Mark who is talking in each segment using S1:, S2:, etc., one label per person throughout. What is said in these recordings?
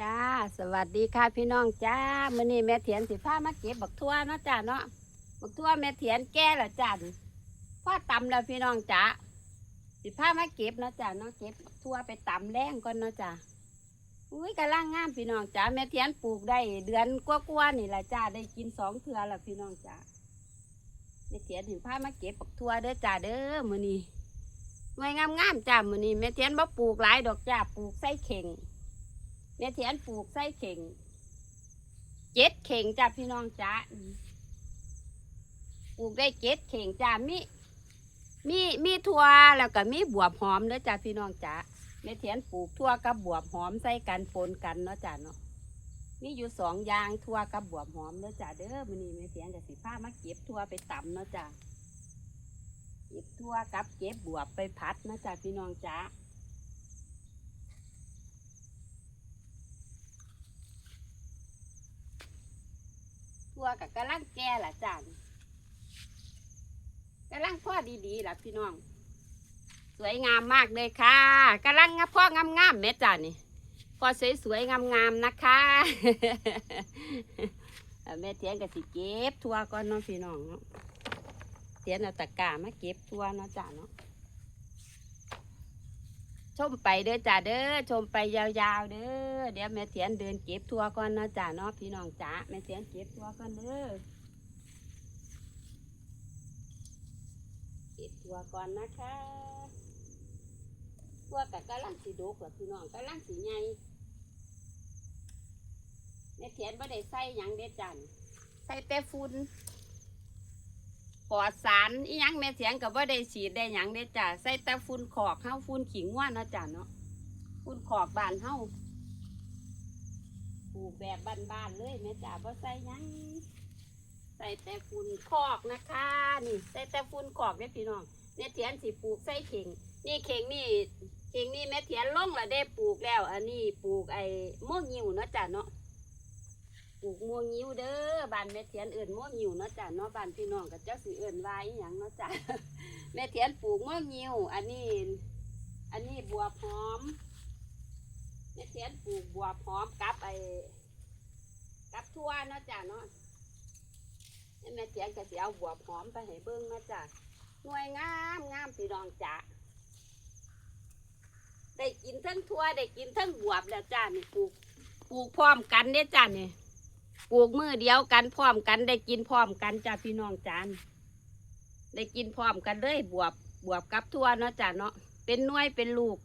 S1: จ้า สวัสดีค่ะพี่น้องจ้ามื้อนี้แม่เถียนสิพามาเก็บบักทั่วเนาะจ้าเนาะบักทั่วแม่เถียนแก่ละจ้าพ่อตำแล้วพี่น้องจ้าสิพามาเก็บเนาะจ้าเนาะเก็บบักทั่วไปตำแรงก่อนเนาะจ้าอุ้ยกำลังงามพี่น้องจ้าแม่เถียนปลูกได้เดือนกว่าๆนี่ละจ้าได้กินสองเทื่อล้วพี่น้องจ้าแม่เถียนสิพามาเก็บบักทั่วเด้อจ้าเด้อมื้อนี้หน่วยงามๆจ้ามื้อนี้แม่เถียนบ่ปลูกหลายดอกจ้าปลูกใส่เข่ง แม่เถียนปลูกไส้เข่งเจ็ดเข่งจ้าพี่น้องจ้าปลูกได้เจ็ดเข่งจ้ามีมีมีทั่วแล้วก็มีบวบหอมเด้อจ้าพี่น้องจ้าแม่เถียนปลูกทั่วกับบวบหอมใส่กันปนกันเนาะจ้าเนาะมีอยู่สองอย่างทั่วกับบวบหอมเด้อจ้าเด้อมื้อนี้แม่เถียนกับสิผ้ามาเก็บทั่วไปตำเนาะจ้าเก็บทั่วกับเก็บบวบไปพัดเนาะจ้าพี่น้องจ้า ทั่วกับกระลังแก่ละจ้านกระลังพ่อดีๆล่ะพี่น้อง สวยงามมากเลยค่ะกระลังงะพ่องามๆแม่จ้านี่พ่อสวยๆงามๆนะคะแม่เทียนกับสิเก็บทัวก่อนเนาะพี่น้องเนาะเทียนเอาตะกร้ามาเก็บทัวเนาะจ้าเนาะ ชมไปเด้อจ้าเด้อชมไปยาวๆเด้อเดี๋ยวแม่เทียนเดินเก็บทัวก่อนนะจ้าเนาะพี่น้องจ้าแม่เทียนเก็บทัวก่อนเด้อเก็บทัวก่อนนะคะทัวกับกำลังสีดกล่ะพี่น้องกำลังสีใหญ่แม่เทียนไม่ได้ใส่ยังเด็ดจันใส่แต่ฝุ่น ปลอดสารอีหยังแม่เทียนกับว่าได้ฉีดได้หยังเด็ดจ้าใส่แต่ฝุ่นขอกเฮาฝุ่นขิงว่าเนาะจ้าเนาะฝุ่นขอกบานเฮาปลูกแบบบ้านๆเลยแม่จ้าบ่ใส่หยังใส่แต่ฝุ่นขอกนะคะนี่ใส่แต่ฝุ่นขอกเนี่ยพี่น้องแม่เทียนสิปลูกใส่เข่งนี่เข่งนี่เข่งนี่แม่เทียนลงล้วได้ปลูกแล้ว อันนี้ปลูกไอ้ม่วงยิวเนาะจ้ะเนาะ ปลูกม่วงยิวเด้อบ้านแม่เทียนเอื่นม่วงยิวเนาะจ้ะเนาะบ้านพี่น้องกับเจ้าสิเอื่นวายอหย่างเนาะจ้ะ แม่เทียนปลูกม่วงยิวอันนี้ อันนี้บัวบหอมแม่เทียนปลูกบัวบหอมกับไอ้กับทั่วเนาะจ้ะเนาะแม่เจียงก็สิเอาบวบหอมไปให้เบิ้งนะจ๊ะหน่วยงามงามพี่น้องจ๋าได้กินทั้งทั่วได้กินทั้งบวบแล้วจ้านี่ปลูกปลูกพร้อมกันเด้จ้านี่ ปลูกมือเดียวกันพร้อมกันได้กินพร้อมกันจ้าพี่น้องจานได้กินพร้อมกันเลยบวบบวบกับทั่วเนาะจ้าเนาะเป็นน่วยเป็นลูก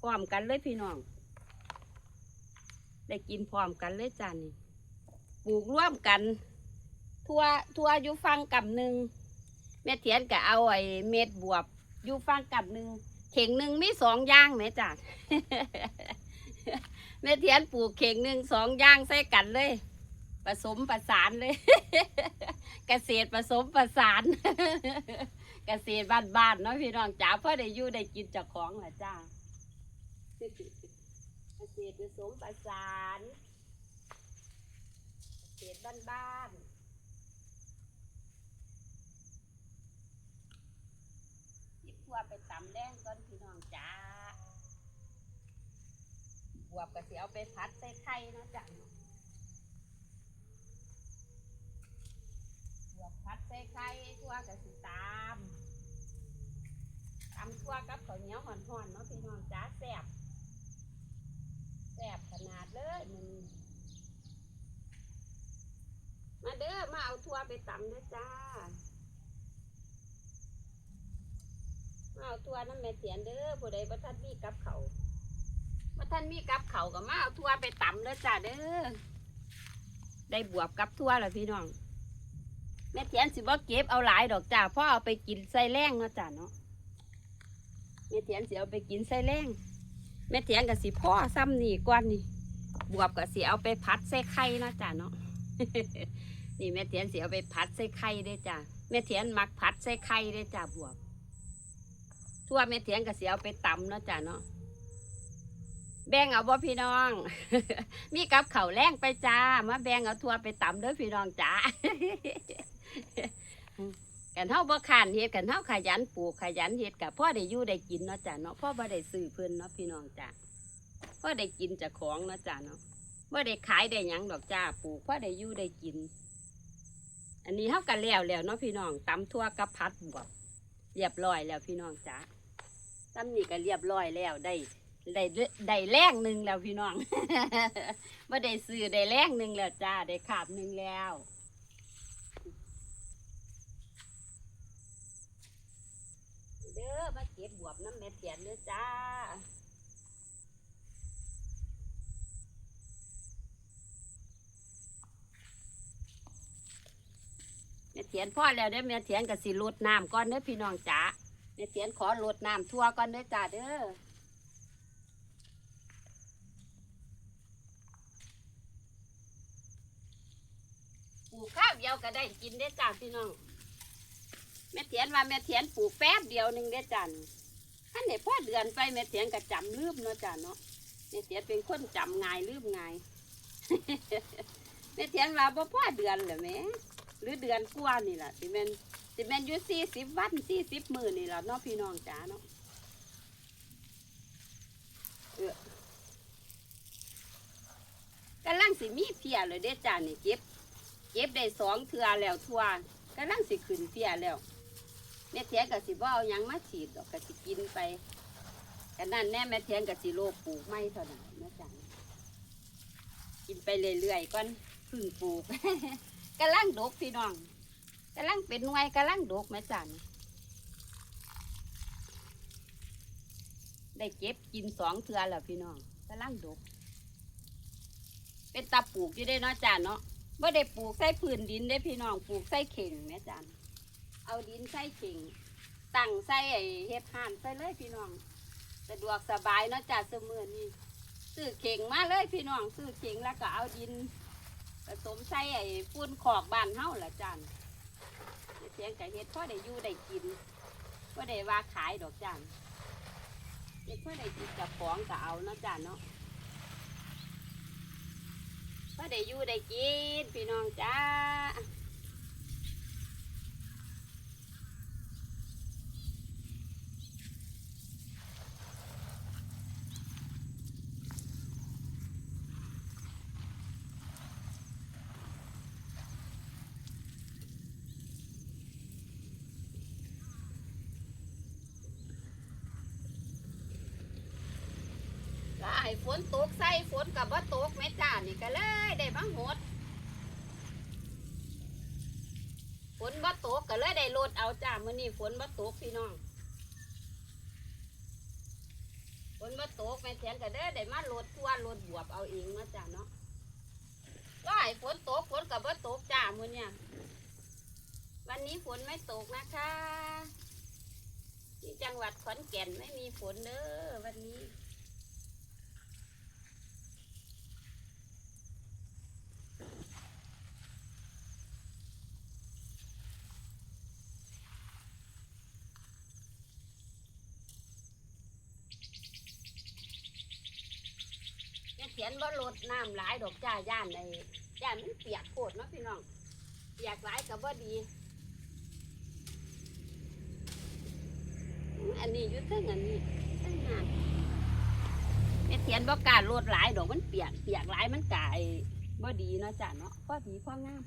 S1: พร้อมกันเลยพี่น้อง ได้กินพร้อมกันเลยจ้านี่ปลูกร่วมกัน ทั่วทั่วอยู่ฟังกับหนึ่งแม่เทียนก็เอาไอ้เม็ดบวบอยู่ฟังกับหนึ่งเข่งหนึ่งมีสองย่างแม่จ้ะแม่เทียนปลูกเข่งหนึ่งสองย่างใส่กันเลย ผสมประสานเลย เกษตรผสมประสาน เกษตรบ้านๆเนาะพี่น้องจ๋าเพื่อได้อยู่ได้กินจากของแหละจ้าเกษตรผสมประสานเกษตรบ้านๆยิบทั่วไปตำแดงก่อนพี่น้องจ้าบวบก็สิเอาไปพัดใส่ไข่เนาะจ้ะ บวบพัดใส่ไข่ทั่วก็สิตามตำทั่วกับข้าวเหนียวห่อนๆเนาะพี่น้องจ้าแซ่บแซ่บขนาดเลยมันมาเด้อมาเอาทั่วไปตำเด้อจ้ามาเอาตัวน้ำแม่เสียนเด้อผู้ใดบ่ทันมีกับเขาบ่ทันมีกับเขาก็มาเอาทั่วไปตำเด้อจ้าเด้อได้บวบกับทั่วแล้วพี่น้อง แม่เสียนสิบ่เก็บเอาหลายดอกจ้าพราะเอาไปกินใส่แรงเนาะจ้าเนาะแม่เสียนสิเอาไปกินใส่แรงแม่เสียนก็สิพ่อซ้ำนี่ก่อนนี่บวบก็สิเอาไปพัดใส่ไข่เนาะจ้าเนาะนี่แม่เสียนสิเอาไปพัดใส่ไข่เด้จ้าแม่เสียนมักพัดใส่ไข่เด้จ้าบวบทั่วเม็ดเถียงก็เสียเอาไปตำเนาะจ้ะเนาะแบ่งเอาบ่พี่น้อง มีกับเขาแรงไปจ้า มาแบ่งเอาทั่วไปตำเด้อพี่น้องจ้า กันเท่าบ่ขานเฮ็ดกันเท่าขยันปลูกขยันเฮ็ดกับพ่อได้อยู่ได้กินเนาะจ้ะเนาะพ่อบ่ได้ซื้อเพิ่นเนาะพี่น้องจ้าพ่อได้กินจากของเนาะจ้ะเนาะบ่ได้ขายได้หยังดอกจ้าปลูกพราะได้อยู่ได้กิน อันนี้เฮากันแล้วแล้วเนาะพี่น้องตำทั่วกับพัดบวบเรียบร้อยแล้วพี่น้องจ้าตำนี่ก็เรียบร้อยแล้วได้ได้ได้แรงหนึ่งแล้วพี่น้องบ่ได้ซื้อได้แรงหนึ่งแล้วจ้าได้ขาบหนึ่งแล้ว เด้อมาเก็บบวบน้ำแม่เตียนเด้อจ้าแม่เถียนพ่อแล้วเด้อแม่เถียนกับสิลดน้ำก่อนเด้อพี่น้องจ๋าแม่เถียนขอลดน้ำทั่วก่อนเด้อจ้าเด้อปลูกข้าวเดียวก็ได้กินได้จ้าพี่น้อง แม่เถียนว่าแม่เถียนปลูกแป๊บเดียวหนึ่งได้จ้าท่านไหนพ่อเดือนไปแม่เถียนก็จำลืมเนาะจ้าเนาะแม่เถียนเป็นคนจำง่ายลืมง่ายแม่เถียนว่าบ่พ่อเดือนเหรอแม่หรือเดือนกว่านี่แหละสิแม่นสิแมนอยู่สี่สิบวันสี่สิบมือนี่แหละเนาะพี่น้องจ๋าเนาะเออกำลังสิมีเพียเลยเด้จ้านี่เก็บเก็บได้สองเทือแล้วทั่วกำลังสิขึ้นเพียแล้ว แม่เทียนกับสิบ่เอาหยังมาฉีดดอกกับสิกินไปกันนั่นแน่แม่เทียนกับสิโลปลูกไม่เท่านั้นแม่จ๋ากินไปเรื่อยๆก่อนพึ่งปลูกกำลังดกพี่น้องกำลังเป็นหน่วยกำลังดกแม่จันได้เก็บกินสองเทือแล้วพี่น้องกำลังดก เป็นตาปลูกอยู่ได้เนาะจ้าเนาะไม่ได้ปลูกใส่พื้นดินได้พี่น้องปลูกใส่เข่งแม่จัน เอาดินใส่เข่งตั้งใส่ไอ้เฮ็ดห่านใส่เลยพี่น้องสะดวกสบายเนาะจ้าเสมือนี่ซื้อเข่งมาเลยพี่น้องซื้อเข่งแล้วก็เอาดินผสมใส่ไอ้ฟุ้นขอกบ้านเฮาละจานเสียงไก่เฮ็ดพ่อได้อยู่ได้กินพ่อได้ว่าขายดอกจานเฮ็ดพ่อได้กินกับของก็เอาเนาะจานเนาะพ่อได้อยู่ได้กินพี่น้องจ้าก็ ให้ฝนตกใส่ฝนกับว่าตกแม่จ้านี่ก็เลยได้บังหดฝนบ่ตกก็เลยได้โลดเอาจ้ามื้อนี้ฝนบ่ตกพี่น้องฝนบ่ตกแม่แทนก็เด้อได้มาโลดทั่วลดบวบเอาเองเนาจ้าเนาะก็ให้ฝนตกฝนกับบ่ตกจ้ามื้อเนี่ยวันนี้ฝนไม่ตกนะคะที่จังหวัดขอนแก่นไม่มีฝนเด้อวันนี้ นว่าลดน้ำหลายดอกจ้าย่านในย่านมันเปียกโคตรเนาะพี่น้องเปียกหลายกับว่าดี อันนี้ยุติอันนี้ตั้งนานแม่เขียนว่าการลดหลายดอกมันเปียกเปียกหลายมันกายบ่ดีเนาะจ้าเนาะพอดีพองาม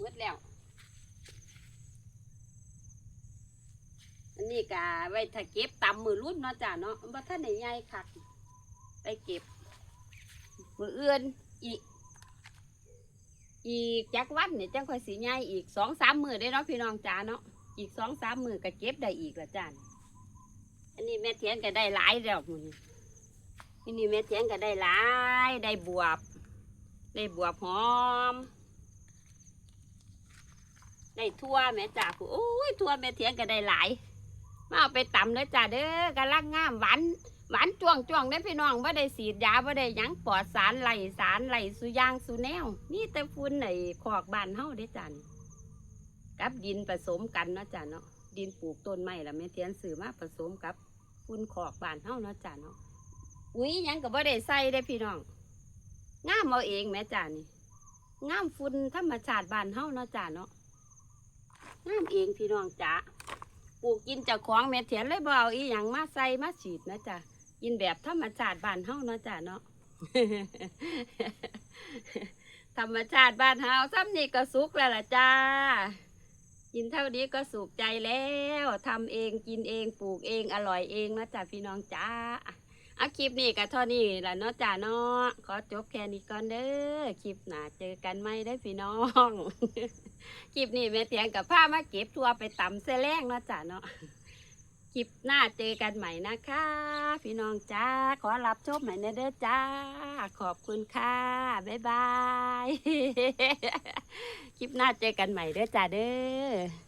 S1: เวดแล้ว อันนี้กะไว้ถ้าเก็บตำมือรุ่นเนาะจ้าเนาะบ่ท่านได้ใหญ่คักไปเก็บ มือเอื้อนอีกอีกจักวันเนี่ยจังค่อยสีใหญ่อีกสองสามมือได้เนาะพี่น้องจ้าเนาะอีกสองสามมือก็เก็บได้อีกละจ้าอันนี้แม่เทียนก็ได้หลายแล้วมือนี้อันนี้แม่เทียนก็ได้หลายได้บวบ ได้บวบหอมได้ทั่วแม่จ้าผู้โอ้ยทั่วแม่เทียนก็ได้หลาย มาเอาไปตำเลยจ้าเด้อกำลังงามหวานหวานจ้วงจ้วงได้พี่น้องว่าได้สีดยาว่าได้ยังปลอดสารไหลสารไหลสุยางสุแนวนี่แต่ฝุ่นในขอกบานเฮาได้จ้านี่กับดินผสมกันเนาะจ้าเนาะดินปลูกต้นไม้ละแม่เทียนซื้อมาผสมกับฝุ่นขอกบานเฮาเนาะจ้าเนาะอุ้ยยังก็บ่ได้ใส่ได้พี่น้องงามเอาเองแม่จ้านี่งามฝุ่นธรรมชาติบานเฮาเนาะจ้าเนาะงามเองพี่น้องจ้า ปลูกกินจากของแม่เถียนเลยบ่เอาอีหยังมาใส่มาฉีดนะจ๊ะกินแบบธรรมชาติบ้านเฮาเนาะจ้ะเนาะ ธรรมชาติบ้านเฮาซ้ำนี่ก็สุกแล้วล่ะจ้า กินเท่านี้ก็สุขใจแล้วทำเองกินเองปลูกเองอร่อยเองนะจ้ะพี่น้องจ้า เอาคลิปนี้ก็เท่านี้ละเนาะจ้าเนาะขอจบแค่นี้ก่อนเด้อคลิปหน้าเจอกันไหมได้พี่น้องคลิปนี้แม่เตียงกับผ้ามาเก็บทัวไปตำเสแลงเนาะจ้าเนาะคลิปหน้าเจอกันใหม่นะคะ พี่น้องจ้าขอรับชมใหม่นะเด้อจ้า ขอบคุณค่ะบ๊ายบายคลิปหน้าเจอกันใหม่เด้อจ้าเด้อ